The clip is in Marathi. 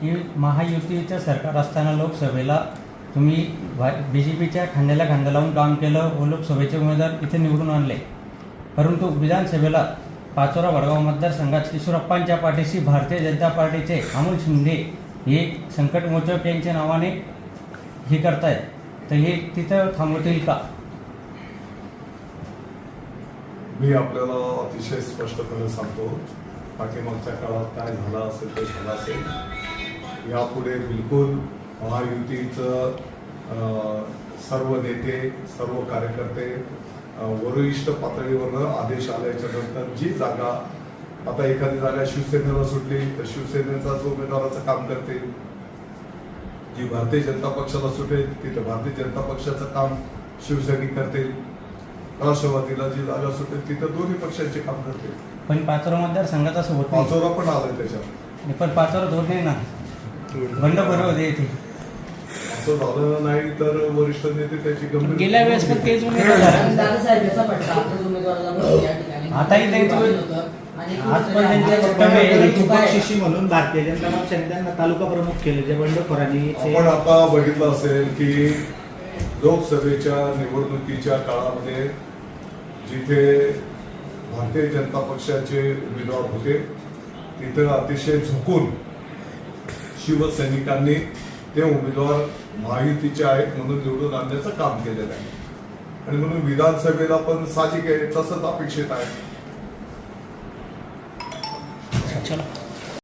की महायुतीचं सरकार असताना लोकसभेला तुम्ही बी जे पीच्या खांद्याला खांदा लावून काम केलं व लोकसभेचे उमेदवार इथे निवडून आणले. परंतु विधानसभेला पाचोरा वडगाव मतदारसंघात किशोरप्पांच्या पाठीशी भारतीय जनता पार्टीचे अमोल शिंदे हे संकटमोचक यांच्या नावाने हे करतायत. तर हे तिथं थांबवतील का? मी आपल्याला अतिशय स्पष्टपणे सांगतो पाठीमागच्या काळात काय झालं असेल ते झालं असेल. यापुढे बिलकुल महायुतीचं सर्व नेते सर्व कार्यकर्ते वरिष्ठ पातळीवरनं आदेश आल्याच्यानंतर जी जागा आता एखादी जागा शिवसेनेला सुटली तर शिवसेनेचा जो उमेदवाराचं काम करते जी भारतीय जनता पक्षाला सुटेल तिथं भारतीय जनता पक्षाचं काम शिवसैनिक करतील. राष्ट्रवादीला जी जागा सुटेल तिथं दोन्ही पक्षांचे काम करतील. पण पाचोरा होत नाही. पाचोरा पण आलाय त्याच्यात. पण पाचोरात होत नाही. ना बंडखोरी होते इथे असं झालं नाही तर वरिष्ठ नेते त्याची गंभीर गेल्या वेळेस पण तेच उमेदवार झाले. दादासाहेब याचा पट्टा आपल्याच उमेदवाराला पण या ठिकाणी आताही. आणि आज पण कुठेतरी वक्तव्य. शिशी म्हणून भारतीय जनता पक्षाने त्यांना तालुका प्रमुख केले जे बंडखोरांनी आपण आता बघितलं असेल की लोकसभेच्या निवडणुकीच्या काळामध्ये जिथे भारतीय जनता पक्षाचे उमेदवार होते तिथं अतिशय झुकून शिवसैनिकांनी ते उमेदवार महायुतीचे आहेत म्हणून निवडून आणण्याचं काम केलेलं आहे. आणि म्हणून विधानसभेला पण साजिक आहे तसंच अपेक्षित आहे. चला.